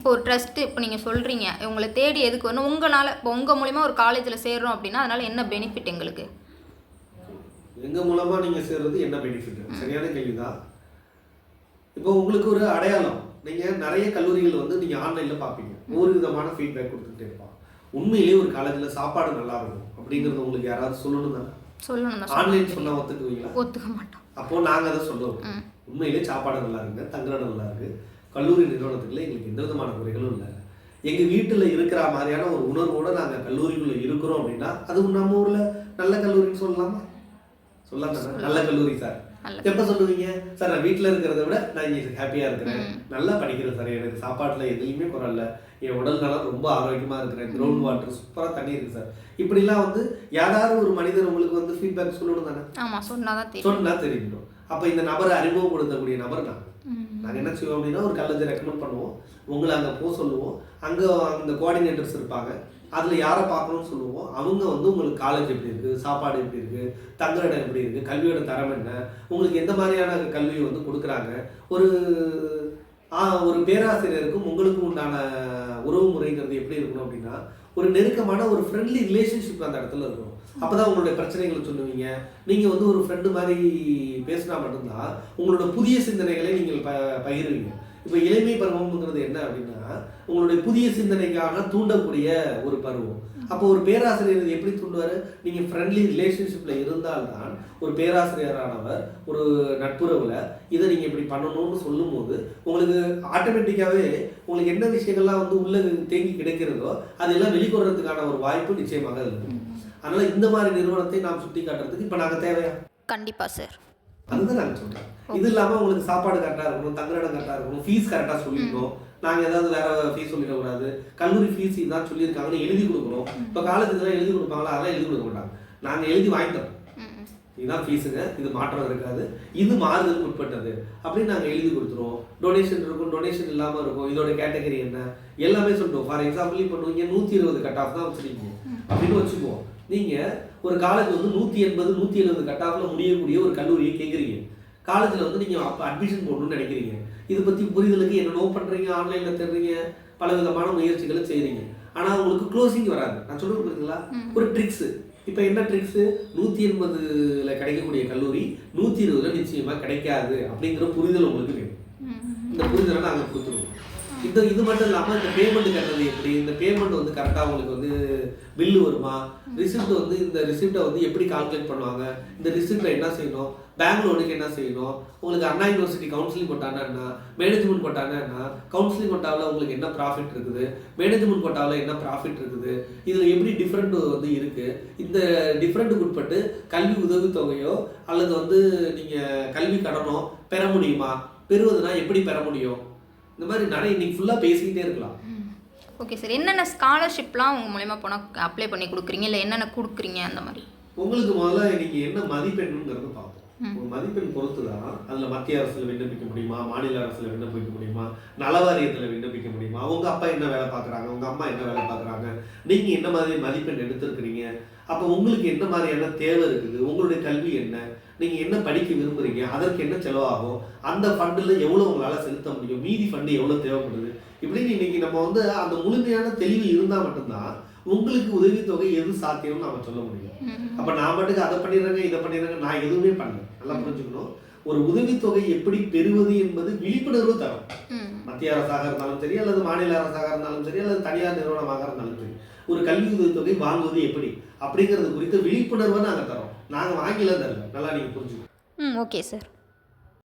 இப்போ ஒரு ட்ரஸ்ட்டு இப்போ நீங்கள் சொல்கிறீங்க உங்களை தேடி எதுக்கு வரணும்? உங்களால் இப்போ உங்கள் மூலிமா ஒரு காலேஜில் சேர்றோம் அப்படின்னா அதனால் என்ன பெனிஃபிட் எங்களுக்கு? எங்க மூலமா நீங்க சேர்றது என்ன பெனிஃபிட் சரியான கேள்விதான். இப்போ உங்களுக்கு ஒரு அடையாளம். நீங்க நிறைய கல்லூரிகள் வந்து நீங்க ஆன்லைன்ல பார்ப்பீங்க. ஒரு விதமான ஃபீட்பேக் கொடுத்துட்டே இருப்பான். உண்மையிலேயே ஒரு காலேஜ்ல சாப்பாடு நல்லா இருக்கும் அப்படிங்கறது உங்களுக்கு யாராவது சொல்லணும் தானே சொல்லணும் தான் ஆன்லைன் சொன்னா ஒத்துக்குவீங்களா? ஒத்துக்க மாட்டோம். அப்போ நாங்க அதை சொல்லுவோம். ம். உண்மையிலே சாப்பாடு நல்லா இருக்குங்க தங்குறது நல்லா இருக்கு. கல்லூரி நிறுவனத்துக்குள்ள எங்களுக்கு எந்த விதமான குறைகளும் இல்லை. எங்க வீட்டுல இருக்கிற மாதிரியான ஒரு உணர்வோட நாங்க கல்லூரிக்குள்ள இருக்கிறோம் அப்படின்னா அது நம்ம ஊர்ல நல்ல கல்லூரின்னு சொல்லலாமா? சொல்லலாம் தானே? நல்ல கல்லூரி சார். எப்ப சொல்லுவீங்க? சார் நான் வீட்ல இருக்கிறத விட நான் இங்க ஹாப்பியா இருக்கிறேன். நல்லா படிக்கிறேன் சார். எனக்கு சாப்பாட்டுல எதுலையுமே குறை இல்ல என் உடல் நலம் ரொம்ப ஆரோக்கியமா இருக்கிறேன். கிரவுண்ட் வாட்டர் சூப்பரா தண்ணி இருக்கு சார். இப்படிலாம் வந்து யாராவது ஒரு மனிதர் உங்களுக்கு வந்து ஃபீட்பேக் சொல்லணும் தானே? தெரியும். சொன்னா தெரிஞ்சிடும் அப்ப இந்த நபரை அறிமுகப்படுத்தக்கூடிய நபர் நான். ம். நாங்க என்ன செய்வோம் அப்படின்னா ஒரு கல்லத்தை ரெக்கமெண்ட் பண்ணுவோம். உங்களை அங்க போக சொல்லுவோம். அங்க அந்த கோஆர்டினேட்டர்ஸ் இருப்பாங்க. அதுல யாரை பார்க்கணும்னு சொல்லுவோம். அவங்க வந்து உங்களுக்கு காலேஜ் எப்படி இருக்கு சாப்பாடு எப்படி இருக்கு தங்குற இடம் எப்படி இருக்கு கல்வியோட தரம் என்ன உங்களுக்கு எந்த மாதிரியான கல்வி வந்து கொடுக்குறாங்க. ஒரு ஒரு பேராசிரியருக்கும் உங்களுக்கும் உண்டான உறவு முறைங்கிறது எப்படி இருக்கணும் அப்படின்னா ஒரு நெருக்கமான ஒரு ஃப்ரெண்ட்லி ரிலேஷன்ஷிப் அந்த இடத்துல இருக்கணும் அப்பதான் உங்களுடைய பிரச்சனைகளை சொல்லுவீங்க. நீங்க வந்து ஒரு ஃப்ரெண்டு மாதிரி பேசினா மட்டும்தான் உங்களோட புதிய சிந்தனைகளை நீங்கள் ப பகிர்வீங்க. இப்போ இளமை பருவம்ங்கிறது என்ன அப்படின்னா உங்களுடைய புதிய சிந்தனைக்காக தூண்டக்கூடிய ஒரு பருவம். அப்போ ஒரு பேராசிரியர் எப்படி தூண்டுவார்? நீங்கள் ஃப்ரெண்ட்லி ரிலேஷன்ஷிப்பில் இருந்தால்தான் ஒரு பேராசிரியரானவர் ஒரு நட்புறவில் இதை நீங்கள் இப்படி பண்ணணும்னு சொல்லும்போது உங்களுக்கு ஆட்டோமேட்டிக்காகவே உங்களுக்கு என்ன விஷயங்கள்லாம் வந்து உள்ள தேங்கி கிடைக்கிறதோ அதெல்லாம் வெளிக்கொடுறதுக்கான ஒரு வாய்ப்பு நிச்சயமாக அதில் இருக்கு அதனால இந்த மாதிரி நிறுவனத்தை நாம் சுட்டி காட்டுறதுக்கு இப்போ நாங்கள் தேவையா? கண்டிப்பாக சார் அதுதான் நாங்கள் சொல்றோம் இது இல்லாம உங்களுக்கு சாப்பாடு கரெக்டா இருக்கணும் தங்குற இடம் கரெக்டா இருக்கணும் ஃபீஸ் கரெக்டா சொல்லிடணும் நாங்க ஏதாவது வேற ஃபீஸ் சொல்லிடக்கூடாது. கல்லூரி ஃபீஸ் இதான் சொல்லியிருக்காங்கன்னு எழுதி கொடுக்கணும். இப்போ காலேஜ்ல எழுதி கொடுப்பாங்களா? அதெல்லாம் எழுதி கொடுக்க மாட்டாங்க. நாங்க எழுதி வாங்கி தரோம் ம். இதுதான் ஃபீஸுங்க இது மாற்றம் இருக்காது. இது மாறுதலுக்கு உட்பட்டது. அப்படின்னு நாங்கள் எழுதி கொடுத்துருவோம். டொனேஷன் இருக்கும் டொனேஷன் இல்லாமல் இருக்கும். இதோட கேட்டகரி என்ன? எல்லாமே சொல்லிட்டோம் ஃபார் எக்ஸாம்பிள் இப்போ நீங்கள் நூற்றி இருபது கட் ஆஃப் தான் வச்சுருக்கீங்க. அப்படின்னு வச்சுக்குவோம். நீங்கள் ஒரு காலேஜ் வந்து நூற்றி எண்பது நூற்றி எழுபது கட் ஆஃபில் முடியக்கூடிய ஒரு கல்லூரியை கேட்குறீங்க காலேஜில் வந்து நீங்கள் அப்போ அட்மிஷன் போடணும்னு நினைக்கிறீங்க. இதை பற்றி புரிதலுக்கு என்னென்னோ பண்ணுறீங்க ஆன்லைனில் தேடுறீங்க பல விதமான முயற்சிகளை செய்கிறீங்க ஆனால் உங்களுக்கு க்ளோசிங் வராது. நான் சொல்றது புரியுதுங்களா? ஒரு ட்ரிக்ஸு இப்போ என்ன ட்ரிக்ஸு நூற்றி எண்பதுல கிடைக்கக்கூடிய கல்லூரி நூற்றி இருபதுல நிச்சயமாக கிடைக்காது அப்படிங்கிற புரிதல் உங்களுக்கு வேணும். இந்த புரிதலை நாங்கள் கொடுத்துருவோம் இந்த இது மட்டும் இல்லாமல் இந்த பேமெண்ட் கட்டுறது எப்படி? இந்த பேமெண்ட் வந்து கரெக்டாக உங்களுக்கு வந்து பில்லு வருமா? ரிசிப்ட் வந்து இந்த ரிசிப்டை வந்து எப்படி கால்குலேட் பண்ணுவாங்க? இந்த ரிசிப்டில் என்ன செய்யணும்? பேங்க் லோனுக்கு என்ன செய்யணும்? உங்களுக்கு அண்ணா யூனிவர்சிட்டி கவுன்சிலிங் கொட்டானா என்ன? மேனேஜ்மெண்ட் கொட்டானா என்ன? கவுன்சிலிங் கொட்டாவில் உங்களுக்கு என்ன ப்ராஃபிட் இருக்குது? மேனேஜ்மெண்ட் கொட்டாவில் என்ன ப்ராஃபிட் இருக்குது? இதில் எப்படி டிஃப்ரெண்ட் வந்து இருக்குது இந்த டிஃப்ரெண்ட்டுக்கு உட்பட்டு கல்வி உதவித்தொகையோ அல்லது வந்து நீங்கள் கல்வி கடனோ பெற முடியுமா? பெறுவதுனா எப்படி பெற முடியும்? இந்த மாதிரி நிறைய இன்னைக்கு ஃபுல்லாக பேசிக்கிட்டே இருக்கலாம். ஓகே சார் என்னென்ன ஸ்காலர்ஷிப்லாம் உங்கள் மூலிமா போனால் அப்ளை பண்ணி கொடுக்குறீங்க? இல்லை என்னென்ன கொடுக்குறீங்க அந்த மாதிரி? உங்களுக்கு முதல்ல நீங்க என்ன மதிப்பெண்ணுங்கிறது பார்ப்போம். ஒரு மதிப்பெண் பொறுத்து தான் அதுல மத்திய அரசுல விண்ணப்பிக்க முடியுமா? மாநில அரசுல விண்ணப்பிக்க முடியுமா? நலவாரியத்துல விண்ணப்பிக்க முடியுமா? உங்க அப்பா என்ன வேலை பார்க்கறாங்க? உங்க அம்மா என்ன வேலை பார்க்கறாங்க? நீங்க என்ன மாதிரி மதிப்பெண் எடுத்திருக்கிறீங்க? அப்ப உங்களுக்கு என்ன மாதிரியான தேவை இருக்குது? உங்களுடைய கல்வி என்ன? நீங்க என்ன படிக்க விரும்புறீங்க? அதற்கு என்ன செலவாகும்? அந்த ஃபண்டுல எவ்வளவு உங்களால செலுத்த முடியும்? மீதி ஃபண்டு எவ்வளவு தேவைப்படுது? இப்படின்னு இன்னைக்கு நம்ம வந்து அந்த முழுமையான தெளிவு இருந்தா மட்டும்தான் உங்களுக்கு உதவித்தொகை எது சாத்தியம்னு நாம சொல்ல முடியும். அப்ப நான் மட்டுக்கு அதை பண்ணிடுறேங்க இதை பண்ணிடுறேங்க நான் எதுவுமே பண்ணல. நல்லா புரிஞ்சுக்கணும். ஒரு உதவித்தொகை எப்படி பெறுவது என்பது விழிப்புணர்வு தரும். மத்திய அரசாக இருந்தாலும் சரி அல்லது மாநில அரசாக இருந்தாலும் சரி அல்லது தனியார் நிறுவனமாக இருந்தாலும் சரி. ஒரு கல்வி உதவித்தொகை வாங்குவது எப்படி? அப்படிங்கிறது குறித்த விழிப்புணர்வை நாங்கள் தரோம். நாங்கள் வாங்கிலாம் தரல. நல்லா நீங்கள் புரிஞ்சுக்கணும் ம் ஓகே சார்.